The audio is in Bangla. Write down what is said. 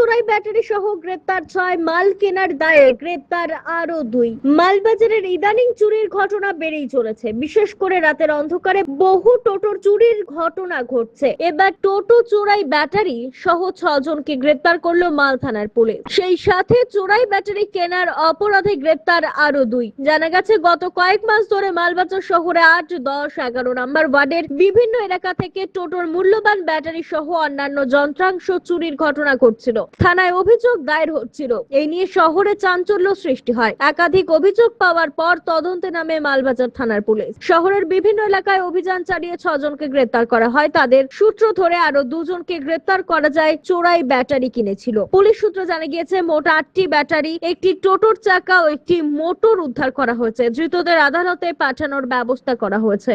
চোরাই ব্যাটারি সহ গ্রেপ্তার ছয় মাল কেনার দায়ে গ্রেপ্তার আরও দুই। মালবাজারের ইদানিং চুরির ঘটনা বেড়েই চলেছে। বিশেষ করে রাতের অন্ধকারে বহু টোটোর চুরির ঘটনা ঘটছে। এবার টোটো চোরাই ব্যাটারি সহ ছজনকে গ্রেপ্তার করল মাল থানার পুলিশ। সেই সাথে চোরাই ব্যাটারি কেনার অপরাধে গ্রেপ্তার আরও দুই। জানা গেছে, গত কয়েক মাস ধরে মালবাজার শহরে আট, দশ, এগারো নম্বর ওয়ার্ডের বিভিন্ন এলাকা থেকে টোটোর মূল্যবান ব্যাটারি সহ অন্যান্য যন্ত্রাংশ চুরির ঘটনা ঘটছিল। থানায় অভিযোগ দায়ের হচ্ছিল। এই নিয়ে শহরে চাঞ্চল্য সৃষ্টি হয়। একাধিক অভিযোগ পাওয়ার পর তদন্তে নামে মালবাজার থানার পুলিশ। শহরের বিভিন্ন এলাকায় অভিযান চালিয়ে ছজনকে গ্রেপ্তার করা হয়। তাদের সূত্র ধরে আরও দুজনকে গ্রেপ্তার করা যায় চোরাই ব্যাটারি কিনেছিল। পুলিশ সূত্র জানা গিয়েছে, মোট আটটি ব্যাটারি, একটি টোটোর চাকা ও একটি মোটর উদ্ধার করা হয়েছে। ধৃতদের আদালতে পাঠানোর ব্যবস্থা করা হয়েছে।